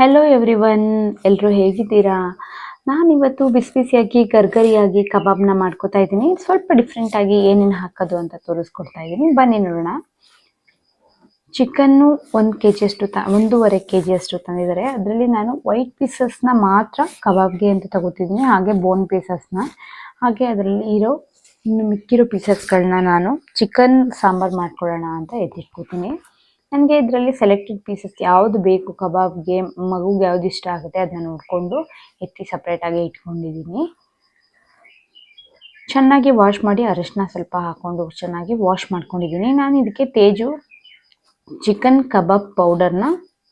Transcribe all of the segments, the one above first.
Hello every one ಎಲ್ಲರೂ ಹೇಗಿದ್ದೀರಾ? ನಾನಿವತ್ತು ಬಿಸಿ ಬಿಸಿಯಾಗಿ ಗರ್ಗರಿಯಾಗಿ, ಕಬಾಬ್ನ ಮಾಡ್ಕೋತಾ ಇದ್ದೀನಿ. ಸ್ವಲ್ಪ ಡಿಫ್ರೆಂಟಾಗಿ ಏನೇನು ಹಾಕೋದು ಅಂತ ತೋರಿಸ್ಕೊಡ್ತಾ ಇದ್ದೀನಿ. ಬನ್ನಿ ನೋಡೋಣ. ಚಿಕನ್ನು ಒಂದು ಕೆ ಜಿಯಷ್ಟು ತ, ಒಂದೂವರೆ ಕೆ ಜಿಯಷ್ಟು ತಂದಿದ್ದಾರೆ. ಅದರಲ್ಲಿ ನಾನು ವೈಟ್ ಪೀಸಸ್ನ ಮಾತ್ರ ಕಬಾಬ್ಗೆ ಅಂತ ತಗೋತಿದ್ದೀನಿ. ಹಾಗೆ ಬೋನ್ ಪೀಸಸ್ನ ಹಾಗೆ ಅದರಲ್ಲಿ ಇರೋ ಇನ್ನು ಮಿಕ್ಕಿರೋ ಪೀಸಸ್ಗಳನ್ನ ನಾನು ಚಿಕನ್ ಸಾಂಬಾರು ಮಾಡ್ಕೊಳ್ಳೋಣ ಅಂತ ಎತ್ತಿಟ್ಕೋತೀನಿ. ನನಗೆ ಇದರಲ್ಲಿ ಸೆಲೆಕ್ಟೆಡ್ ಪೀಸಸ್ ಯಾವುದು ಬೇಕು, ಕಬಾಬ್ಗೆ, ಮಗುಗೆ ಯಾವ್ದು ಇಷ್ಟ ಆಗುತ್ತೆ ಅದನ್ನ ನೋಡಿಕೊಂಡು ಎತ್ತಿ ಸಪ್ರೇಟಾಗಿ ಇಟ್ಕೊಂಡಿದ್ದೀನಿ ಚೆನ್ನಾಗಿ ವಾಶ್ ಮಾಡಿ ಅರಿಶಿನ ಸ್ವಲ್ಪ ಹಾಕ್ಕೊಂಡು ಚೆನ್ನಾಗಿ ವಾಶ್ ಮಾಡ್ಕೊಂಡಿದ್ದೀನಿ ನಾನು ಇದಕ್ಕೆ ತೇಜು ಚಿಕನ್ ಕಬಾಬ್ ಪೌಡರ್ನ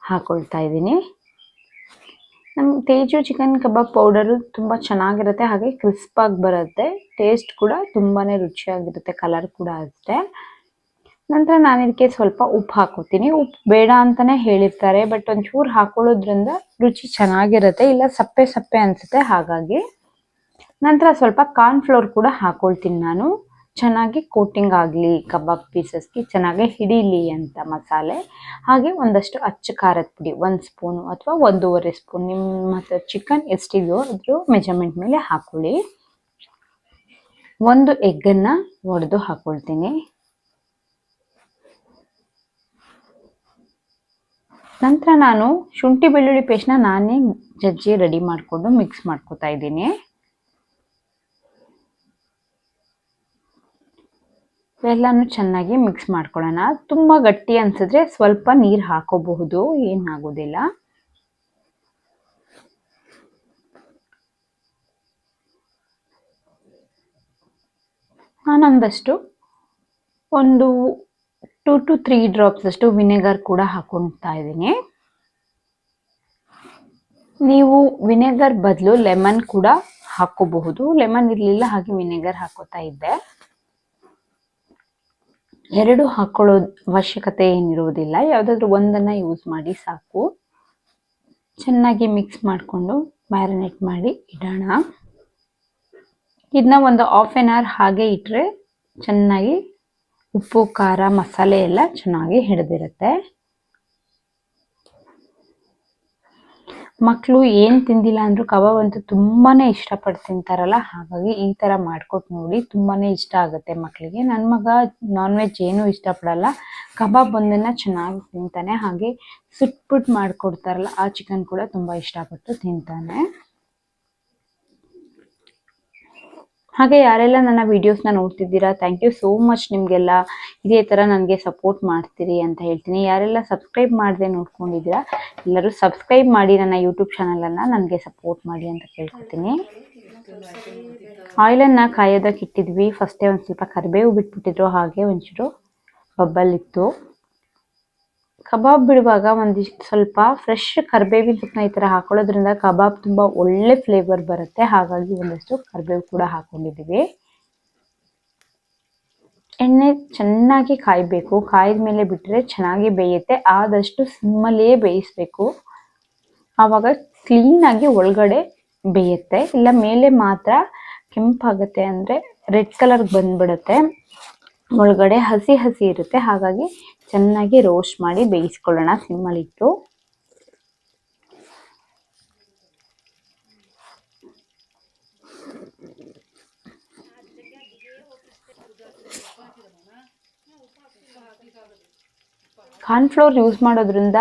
ಹಾಕೊಳ್ತಾ ಇದ್ದೀನಿ. ನಮ್ಮ ತೇಜು ಚಿಕನ್ ಕಬಾಬ್ ಪೌಡರು ತುಂಬ ಚೆನ್ನಾಗಿರುತ್ತೆ, ಹಾಗೆ ಕ್ರಿಸ್ಪಾಗಿ ಬರುತ್ತೆ. ಟೇಸ್ಟ್ ಕೂಡ ತುಂಬಾ ರುಚಿಯಾಗಿರುತ್ತೆ ಕಲರ್ ಕೂಡ ಅಷ್ಟೇ. ನಂತರ ನಾನು ಇದಕ್ಕೆ ಸ್ವಲ್ಪ ಉಪ್ಪು ಹಾಕೋತೀನಿ. ಉಪ್ಪು ಬೇಡ ಅಂತಾನೆ ಹೇಳಿರ್ತಾರೆ ಬಟ್ ಒಂಚೂರು ಹಾಕೊಳ್ಳೋದ್ರಿಂದ ರುಚಿ ಚೆನ್ನಾಗಿರುತ್ತೆ, ಇಲ್ಲ ಸಪ್ಪೆ ಸಪ್ಪೆ ಅನಿಸುತ್ತೆ, ಹಾಗಾಗಿ. ನಂತರ ಸ್ವಲ್ಪ ಕಾರ್ನ್ ಫ್ಲೋರ್ ಕೂಡ ಹಾಕೊಳ್ತೀನಿ ನಾನು. ಚೆನ್ನಾಗಿ ಕೋಟಿಂಗ್ ಆಗಲಿ, ಕಬಾಬ್ ಪೀಸಸ್ಗೆ ಚೆನ್ನಾಗಿ ಹಿಡೀಲಿ ಅಂತ ಮಸಾಲೆ. ಹಾಗೆ ಒಂದಷ್ಟು ಅಚ್ಚು ಖಾರದ ಪುಡಿ, ಒಂದು ಸ್ಪೂನು ಅಥವಾ ಒಂದೂವರೆ ಸ್ಪೂನ್. ನಿಮ್ಮ ಹತ್ರ ಚಿಕನ್ ಎಷ್ಟಿದೆಯೋ ಅದ್ರ ಮೆಜರ್ಮೆಂಟ್ ಮೇಲೆ ಹಾಕೊಳ್ಳಿ. ಒಂದು ಎಗ್ಗನ್ನು ಒಡೆದು ಹಾಕೊಳ್ತೀನಿ. ನಂತರ ನಾನು ಶುಂಠಿ ಬೆಳ್ಳುಳ್ಳಿ ಪೇಸ್ಟ್ನ ನಾನೇ ಜಜ್ಜಿ ರೆಡಿ ಮಾಡಿಕೊಂಡು ಮಿಕ್ಸ್ ಮಾಡ್ಕೋತಾ ಇದ್ದೀನಿ. ಎಲ್ಲನೂ ಚೆನ್ನಾಗಿ ಮಿಕ್ಸ್ ಮಾಡ್ಕೊಳ್ಳೋಣ. ತುಂಬ ಗಟ್ಟಿ ಅನ್ಸಿದ್ರೆ ಸ್ವಲ್ಪ ನೀರು ಹಾಕೋಬಹುದು, ಏನಾಗೋದಿಲ್ಲ. ನಾನೊಂದಷ್ಟು ಒಂದು ಟೂ ಟು ತ್ರೀ ಡ್ರಾಪ್ಸ್ ಅಷ್ಟು ವಿನೆಗರ್ ಕೂಡ ಹಾಕೊಳ್ತಾ ಇದ್ದೀನಿ. ನೀವು ವಿನೆಗರ್ ಬದಲು ಲೆಮನ್ ಕೂಡ ಹಾಕೋಬಹುದು. ಲೆಮನ್ ಇರಲಿಲ್ಲ ಹಾಗೆ ವಿನೆಗರ್ ಹಾಕೋತಾ ಇದ್ದೆ. ಎರಡು ಹಾಕೊಳ್ಳೋ ಅವಶ್ಯಕತೆ ಏನಿರುವುದಿಲ್ಲ ಯಾವುದಾದ್ರೂ ಒಂದನ್ನು ಯೂಸ್ ಮಾಡಿ ಸಾಕು. ಚೆನ್ನಾಗಿ ಮಿಕ್ಸ್ ಮಾಡಿಕೊಂಡು ಮ್ಯಾರಿನೇಟ್ ಮಾಡಿ ಇಡೋಣ. ಇದನ್ನ ಒಂದು ಹಾಫ್ ಆನ್ ಅವರ್ ಹಾಗೆ ಇಟ್ಟರೆ ಚೆನ್ನಾಗಿ ಉಪ್ಪು, ಖಾರ, ಮಸಾಲೆ ಎಲ್ಲ ಚೆನ್ನಾಗಿ ಹಿಡಿದಿರುತ್ತೆ. ಮಕ್ಕಳು ಏನು ತಿಂದಿಲ್ಲ ಅಂದರೂ ಕಬಾಬ್ ಅಂತೂ ತುಂಬಾ ಇಷ್ಟಪಟ್ಟು ತಿಂತಾರಲ್ಲ, ಹಾಗಾಗಿ ಈ ಥರ ಮಾಡ್ಕೊಟ್ಟು ನೋಡಿ ತುಂಬಾ ಇಷ್ಟ ಆಗುತ್ತೆ ಮಕ್ಕಳಿಗೆ ನನ್ನ ಮಗ ನಾನ್ ವೆಜ್ ಏನೂ ಇಷ್ಟಪಡಲ್ಲ. ಕಬಾಬ್ ಒಂದನ್ನು ಚೆನ್ನಾಗಿ ತಿಂತಾನೆ, ಹಾಗೆ ಸುಟ್ಬಿಟ್ಟು ಮಾಡಿಕೊಡ್ತಾರಲ್ಲ, ಆ ಚಿಕನ್ ಕೂಡ ತುಂಬ ಇಷ್ಟಪಟ್ಟು ತಿಂತಾನೆ. ಹಾಗೆ ಯಾರೆಲ್ಲ ನನ್ನ ವಿಡಿಯೋಸ್ನ ನೋಡ್ತಿದ್ದೀರಾ ಥ್ಯಾಂಕ್ ಯು ಸೋ ಮಚ್ ನಿಮಗೆಲ್ಲ ಇದೇ ಥರ ನನಗೆ ಸಪೋರ್ಟ್ ಮಾಡ್ತೀರಿ ಅಂತ ಹೇಳ್ತೀನಿ. ಯಾರೆಲ್ಲ ಸಬ್ಸ್ಕ್ರೈಬ್ ಮಾಡದೆ ನೋಡ್ಕೊಂಡಿದ್ದೀರಾ, ಎಲ್ಲರೂ ಸಬ್ಸ್ಕ್ರೈಬ್ ಮಾಡಿ ನನ್ನ ಯೂಟ್ಯೂಬ್ ಚಾನಲನ್ನು ನನಗೆ ಸಪೋರ್ಟ್ ಮಾಡಿ ಅಂತ ಕೇಳ್ಕೊತೀನಿ ಆಯಿಲನ್ನು ಕಾಯೋದಕ್ಕೆ ಇಟ್ಟಿದ್ವಿ. ಫಸ್ಟೇ ಒಂದು ಸ್ವಲ್ಪ ಕರಿಬೇವು ಬಿಟ್ಬಿಟ್ಟಿದ್ರು, ಹಾಗೆ ಒಂಚೂರು ಬಬ್ಬಲ್ ಇತ್ತು ಕಬಾಬ್ ಬಿಡುವಾಗ ಒಂದಿಷ್ಟು ಸ್ವಲ್ಪ ಫ್ರೆಶ್ ಕರಿಬೇವಿನ ಸೊಪ್ಪನ್ನ ಈ ಥರ ಹಾಕೊಳ್ಳೋದ್ರಿಂದ ಕಬಾಬ್ ತುಂಬ ಒಳ್ಳೆ ಫ್ಲೇವರ್ ಬರುತ್ತೆ. ಹಾಗಾಗಿ ಒಂದಷ್ಟು ಕರ್ಬೇವು ಕೂಡ ಹಾಕೊಂಡಿದ್ದೀವಿ. ಎಣ್ಣೆ ಚೆನ್ನಾಗಿ ಕಾಯಬೇಕು. ಕಾಯಿದ ಮೇಲೆ ಬಿಟ್ಟರೆ ಚೆನ್ನಾಗಿ ಬೇಯುತ್ತೆ. ಆದಷ್ಟು ಸಿಮ್ಮಲ್ಲೇ ಬೇಯಿಸಬೇಕು. ಆವಾಗ ಕ್ಲೀನಾಗಿ ಒಳಗಡೆ ಬೇಯುತ್ತೆ. ಇಲ್ಲ ಮೇಲೆ ಮಾತ್ರ ಕೆಂಪಾಗುತ್ತೆ ಅಂದರೆ ರೆಡ್ ಕಲರ್ಗೆ ಬಂದ್ಬಿಡುತ್ತೆ. ಒಳಗಡೆ ಹಸಿ ಹಸಿ ಇರುತ್ತೆ. ಹಾಗಾಗಿ ಚೆನ್ನಾಗಿ ರೋಸ್ಟ್ ಮಾಡಿ ಬೇಯಿಸ್ಕೊಳ್ಳೋಣ ಸಿಮ್ಮಲ್ಲಿಟ್ಟು. ಕಾರ್ನ್ಫ್ಲೋರ್ ಯೂಸ್ ಮಾಡೋದ್ರಿಂದ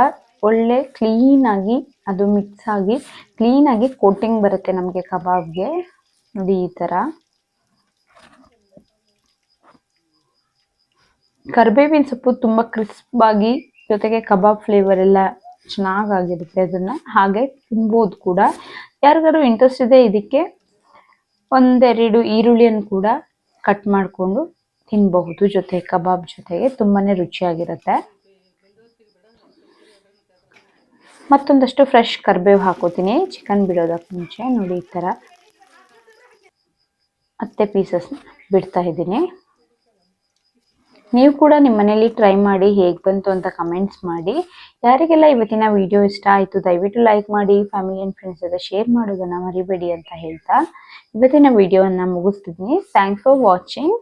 ಒಳ್ಳೆ ಕ್ಲೀನಾಗಿ ಅದು ಮಿಕ್ಸ್ ಆಗಿ ಕ್ಲೀನಾಗಿ ಕೋಟಿಂಗ್ ಬರುತ್ತೆ ನಮಗೆ ಕಬಾಬ್ಗೆ. ನೋಡಿ ಈ ಥರ ಕರಿಬೇವಿನ ಸೊಪ್ಪು ತುಂಬ ಕ್ರಿಸ್ಪ್ ಆಗಿ ಜೊತೆಗೆ ಕಬಾಬ್ ಫ್ಲೇವರ್ ಎಲ್ಲ ಚೆನ್ನಾಗಾಗಿರುತ್ತೆ ಅದನ್ನು. ಹಾಗೆ ತಿನ್ಬೋದು ಕೂಡ. ಯಾರಿಗಾರು ಇಂಟ್ರೆಸ್ಟ್ ಇದೆ ಇದಕ್ಕೆ, ಒಂದೆರಡು ಈರುಳ್ಳಿಯನ್ನು ಕೂಡ ಕಟ್ ಮಾಡಿಕೊಂಡು ತಿನ್ನಬಹುದು ಜೊತೆ ಕಬಾಬ್ ಜೊತೆಗೆ ತುಂಬಾ ರುಚಿಯಾಗಿರುತ್ತೆ. ಮತ್ತೊಂದಷ್ಟು ಫ್ರೆಶ್ ಕರಿಬೇವು ಹಾಕೋತೀನಿ. ಚಿಕನ್ ಬಿಡೋದಕ್ಕೆ ಮುಂಚೆ ನೋಡಿ ಈ ಥರ ಹತ್ತೆ ಪೀಸಸ್ ಬಿಡ್ತಾ ಇದ್ದೀನಿ. ನೀವು ಕೂಡ ನಿಮ್ಮ ಮನೇಲಿ ಟ್ರೈ ಮಾಡಿ ಹೇಗೆ ಬಂತು ಅಂತ ಕಮೆಂಟ್ಸ್ ಮಾಡಿ. ಯಾರಿಗೆಲ್ಲ ಇವತ್ತಿನ ವಿಡಿಯೋ ಇಷ್ಟ ಆಯಿತು, ದಯವಿಟ್ಟು ಲೈಕ್ ಮಾಡಿ ಫ್ಯಾಮಿಲಿ ಆ್ಯಂಡ್ ಫ್ರೆಂಡ್ಸ್ ಜೊತೆ ಶೇರ್ ಮಾಡೋದನ್ನು ಮರಿಬೇಡಿ ಅಂತ ಹೇಳ್ತಾ ಇವತ್ತಿನ ವಿಡಿಯೋವನ್ನು ಮುಗಿಸ್ತಿದ್ದೀನಿ ಥ್ಯಾಂಕ್ಸ್ ಫಾರ್ ವಾಚಿಂಗ್